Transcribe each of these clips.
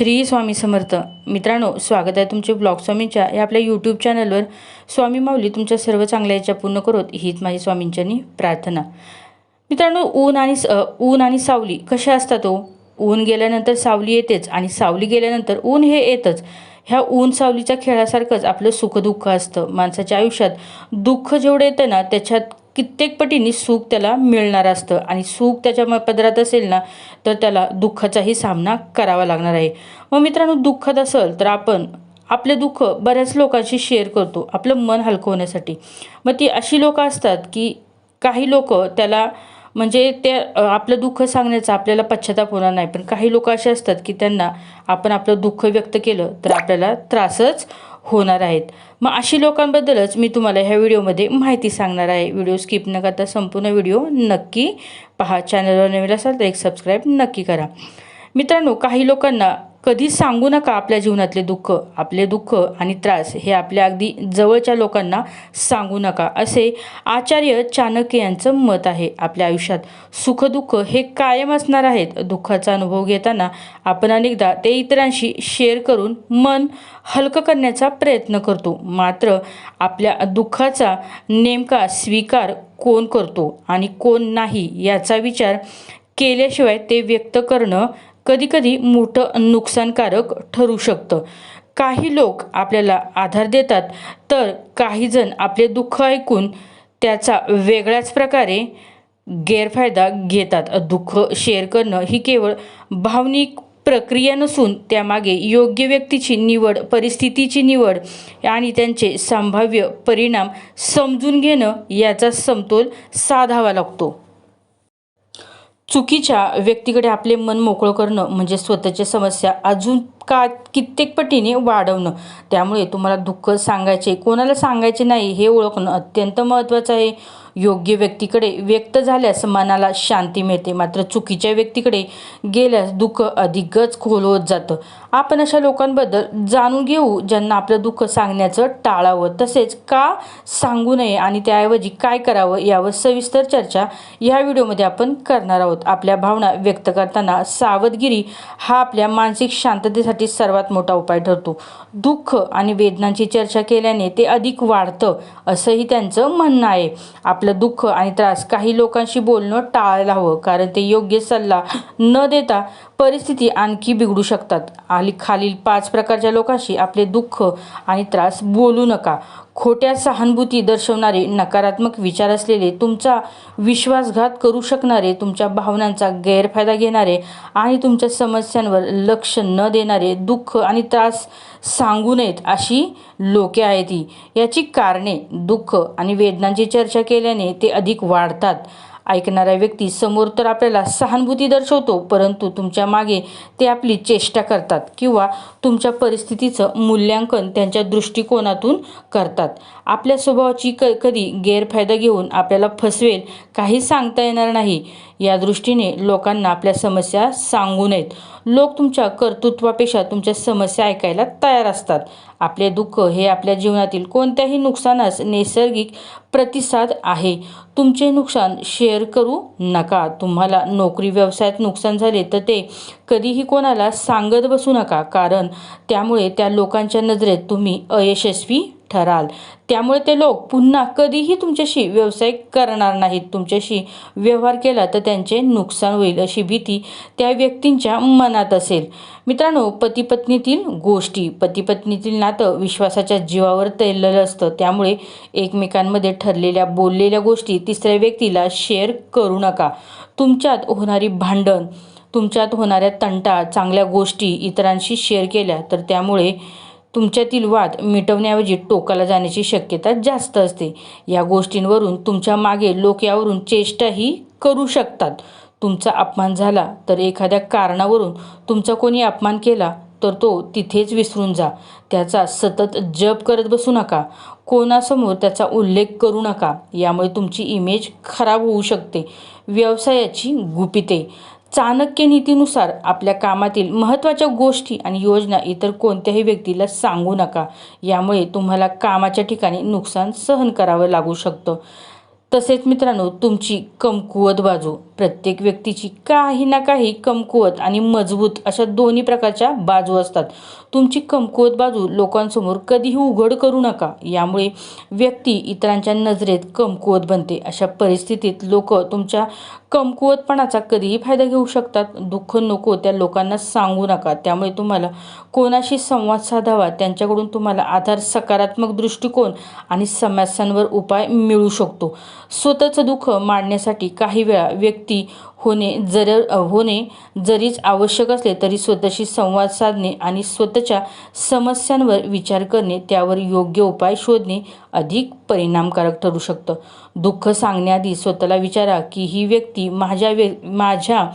श्री स्वामी समर्थ. मित्रांनो स्वागत आहे तुमचे ब्लॉग स्वामींच्या या आपल्या यूट्यूब चॅनलवर स्वामी माऊली तुमच्या सर्व चांगल्या याच्या पूर्ण करोत. हीच माझी स्वामींच्यानी प्रार्थना. मित्रांनो ऊन आणि स- ऊन आणि सावली कशा असतात हो? ऊन गेल्यानंतर सावली येतेच आणि सावली गेल्यानंतर ऊन हे येतच. ह्या ऊन सावलीच्या खेळासारखंच आपलं सुखदुःख असतं. माणसाच्या आयुष्यात दुःख जेवढं येतं ना त्याच्यात कित्येक पटीने सुख त्याला मिळणार असतं. आणि सुख त्याच्या म- पदरात असेल ना तर त्याला दुःखाचाही सामना करावा लागणार आहे. मग मित्रांनो दुःखात असेल तर आपण आपले दुःख बऱ्याच लोकांशी शेअर करतो आपलं मन हलकवण्यासाठी. मग ती अशी लोकं असतात की काही लोक त्याला म्हणजे ते आपलं दुःख सांगण्याचा आपल्याला पश्चाताप होणार नाही. पण काही लोक असे असतात की त्यांना आपण आपलं दुःख व्यक्त केलं तर आपल्याला त्रासच होणार आहेत. मग अशी लोकांबद्दलच मी तुम्हाला ह्या व्हिडिओमध्ये माहिती सांगणार आहे. व्हिडिओ स्किप न करता संपूर्ण व्हिडिओ नक्की पहा. चॅनलवर नवीन असाल तर एक सबस्क्राईब नक्की करा. मित्रांनो काही लोकांना कधी सांगू नका आपल्या जीवनातले दुःख आपले दुःख आणि त्रास हे आपल्या अगदी जवळच्या लोकांना सांगू नका असे आचार्य चाणक्य यांचं मत आहे आपल्या आयुष्यात. सुखदुःख हे कायम असणार आहेत. दुःखाचा अनुभव घेताना आपण अनेकदा ते इतरांशी शेअर करून मन हलकं करण्याचा प्रयत्न करतो. मात्र आपल्या दुःखाचा नेमका स्वीकार कोण करतो आणि कोण नाही याचा विचार केल्याशिवाय ते व्यक्त करणं कधीकधी मोठं नुकसानकारक ठरू शकतं. काही लोक आपल्याला आधार देतात तर काहीजण आपले दुःख ऐकून त्याचा वेगळ्याच प्रकारे गैरफायदा घेतात. दुःख शेअर करणं ही केवळ भावनिक प्रक्रिया नसून त्यामागे योग्य व्यक्तीची निवड परिस्थितीची निवड आणि त्यांचे संभाव्य परिणाम समजून घेणं याचा समतोल साधावा लागतो. चुकीच्या व्यक्तीकडे आपले मन मोकळं करणं म्हणजे स्वतःच्या समस्या अजून का कित्येक पटीने वाढवणं. त्यामुळे तुम्हाला दुःख सांगायचे कोणाला सांगायचे नाही हे ओळखणं अत्यंत महत्त्वाचं आहे. योग्य व्यक्तीकडे व्यक्त झाल्यास मनाला शांती मिळते. मात्र चुकीच्या व्यक्तीकडे गेल्यास दुःख अधिकच खोल होत जातं. आपण अशा लोकांबद्दल जाणून घेऊ ज्यांना आपलं दुःख सांगण्याचं टाळावं. तसेच का सांगू नये आणि त्याऐवजी काय करावं यावर सविस्तर चर्चा या व्हिडिओमध्ये आपण करणार आहोत. आपल्या भावना व्यक्त करताना सावधगिरी हा आपल्या मानसिक शांततेसाठी सर्वात मोठा उपाय ठरतो. दुःख आणि वेदनांची चर्चा केल्याने ते अधिक वाढतं असंही त्यांचं म्हणणं आहे. आपलं दुःख आणि त्रास काही लोकांशी बोलणं टाळायला हवं कारण ते योग्य सल्ला न देता परिस्थिती आणखी बिघडू शकतात. आणि खालील पाच प्रकारच्या लोकांशी आपले दुःख आणि त्रास बोलू नका. खोट्या सहानुभूती दर्शवणारे नकारात्मक विचार असलेले तुमचा विश्वासघात करू शकणारे तुमच्या भावनांचा गैरफायदा घेणारे आणि तुमच्या समस्यांवर लक्ष न देणारे दुःख आणि त्रास सांगू नयेत अशी लोके आहेत ती याची कारणे दुःख आणि वेदनांची चर्चा केल्याने ते अधिक वाढतात. ऐकणारा व्यक्ती समोर तर आपल्याला सहानुभूती दर्शवतो परंतु तुमच्या मागे ते आपली चेष्टा करतात किंवा तुमच्या परिस्थितीचं मूल्यांकन त्यांच्या दृष्टिकोनातून करतात. आपल्या स्वभावाची क कधी गैरफायदा घेऊन आपल्याला फसवेल काही सांगता येणार नाही. या दृष्टीने लोकांना आपल्या समस्या सांगू नयेत. लोक तुमच्या कर्तृत्वापेक्षा तुमच्या समस्या ऐकायला तयार असतात. आपले दुःख हे आपल्या जीवनातील कोणत्याही नुकसानास नैसर्गिक प्रतिसाद आहे. तुमचे नुकसान शेअर करू नका. तुम्हाला नोकरी व्यवसायात नुकसान झाले तर ते कधीही कोणाला सांगत बसू नका. कारण त्यामुळे त्या लोकांच्या नजरेत तुम्ही अयशस्वी ठराल. त्यामुळे ते लोक पुन्हा कधीही तुमच्याशी व्यवसाय करणार नाहीत. तुमच्याशी व्यवहार केला तर त्यांचे नुकसान होईल अशी भीती त्या व्यक्तींच्या मनात असेल. मित्रांनो पतीपत्नीतील गोष्टी पतीपत्नीतील नातं विश्वासाच्या जीवावर तैललेलं असतं. त्यामुळे एकमेकांमध्ये ठरलेल्या बोललेल्या गोष्टी तिसऱ्या व्यक्तीला शेअर करू नका. तुमच्यात होणारी भांडण तुमच्यात होणाऱ्या तंटा चांगल्या गोष्टी इतरांशी शेअर केल्या तर त्यामुळे तुमच्यातील वाद मिटवण्याऐवजी टोकाला जाण्याची शक्यता जास्त असते. या गोष्टींवरून तुमच्या मागे लोक यावरून चेष्टाही करू शकतात. तुमचा अपमान झाला तर एखाद्या कारणावरून तुमचा कोणी अपमान केला तर तो तिथेच विसरून जा. त्याचा सतत जप करत बसू नका. कोणासमोर त्याचा उल्लेख करू नका. यामुळे तुमची इमेज खराब होऊ शकते. व्यवसायाची गुपिते. चाणक्य नीतीनुसार आपल्या कामातील महत्त्वाच्या गोष्टी आणि योजना इतर कोणत्याही व्यक्तीला सांगू नका. यामुळे तुम्हाला कामाच्या ठिकाणी नुकसान सहन करावं लागू शकतं. तसेच मित्रांनो तुमची कमकुवत बाजू प्रत्येक व्यक्तीची काही ना काही कमकुवत आणि मजबूत अशा दोन्ही प्रकारच्या बाजू असतात. तुमची कमकुवत बाजू लोकांसमोर कधीही उघड करू नका. यामुळे व्यक्ती इतरांच्या नजरेत कमकुवत बनते. अशा परिस्थितीत लोक तुमच्या कमकुवतपणाचा कधीही फायदा घेऊ शकतात. दुःख नको त्या लोकांना सांगू नका. त्यामुळे तुम्हाला कोणाशी संवाद साधावा त्यांच्याकडून तुम्हाला आधार सकारात्मक दृष्टिकोन आणि समस्यांवर उपाय मिळू शकतो. स्वतःचं दुःख मांडण्यासाठी काही वेळा व्यक्ती होणे जर होणे जरीच आवश्यक असले तरी स्वतःशी संवाद साधणे आणि स्वतःच्या समस्यांवर विचार करणे त्यावर योग्य उपाय शोधणे अधिक परिणामकारक ठरू शकतं. दुःख सांगण्याआधी स्वतःला विचारा की ही व्यक्ती माझ्या व्य माझ्या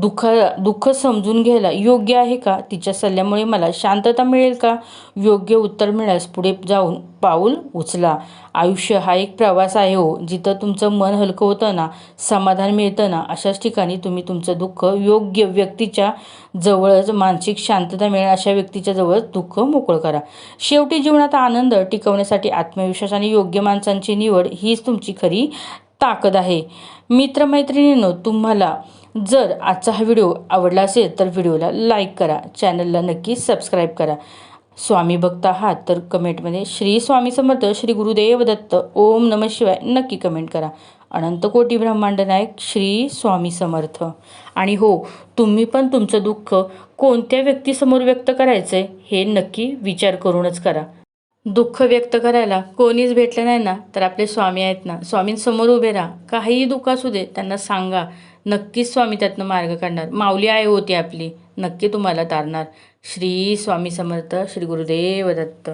दुःख दुःख समजून घ्यायला योग्य आहे का? तिच्या सल्ल्यामुळे मला शांतता मिळेल का? योग्य उत्तर मिळाल्यास पुढे जाऊन पाऊल उचला. आयुष्य हा एक प्रवास आहे हो जिथं तुमचं मन हलकं होतं ना समाधान मिळतं ना अशाच ठिकाणी तुम्ही तुमचं दुःख योग्य व्यक्तीच्या जवळच मानसिक शांतता मिळेल अशा व्यक्तीच्या जवळच दुःख मोकळं करा. शेवटी जीवनात आनंद टिकवण्यासाठी आत्मविश्वास आणि योग्य माणसांची निवड हीच तुमची खरी ताकद आहे. मित्रमैत्रिणींनो तुम्हाला जर आजचा हा व्हिडिओ आवडला असेल तर व्हिडिओला लाईक करा चॅनलला नक्की सबस्क्राईब करा. स्वामी भक्त आहात तर कमेंटमध्ये श्री स्वामी समर्थ श्री गुरुदेव दत्त ओम नम शिवाय नक्की कमेंट करा. अनंत कोटी ब्रह्मांड नायक श्री स्वामी समर्थ. आणि हो तुम्ही पण तुमचं दुःख कोणत्या व्यक्तीसमोर व्यक्त करायचं आहे हे नक्की विचार करूनच करा. दुःख व्यक्त करायला कोणीच भेटलं नाही ना तर आपले स्वामी आहेत ना. स्वामींसमोर उभे राहा. काहीही दुःख असू दे त्यांना सांगा. नक्कीच स्वामी त्यातनं मार्ग काढणार. माऊली आई होती आपली. नक्की तुम्हाला तारणार. श्री स्वामी समर्थ श्री गुरुदेव दत्त.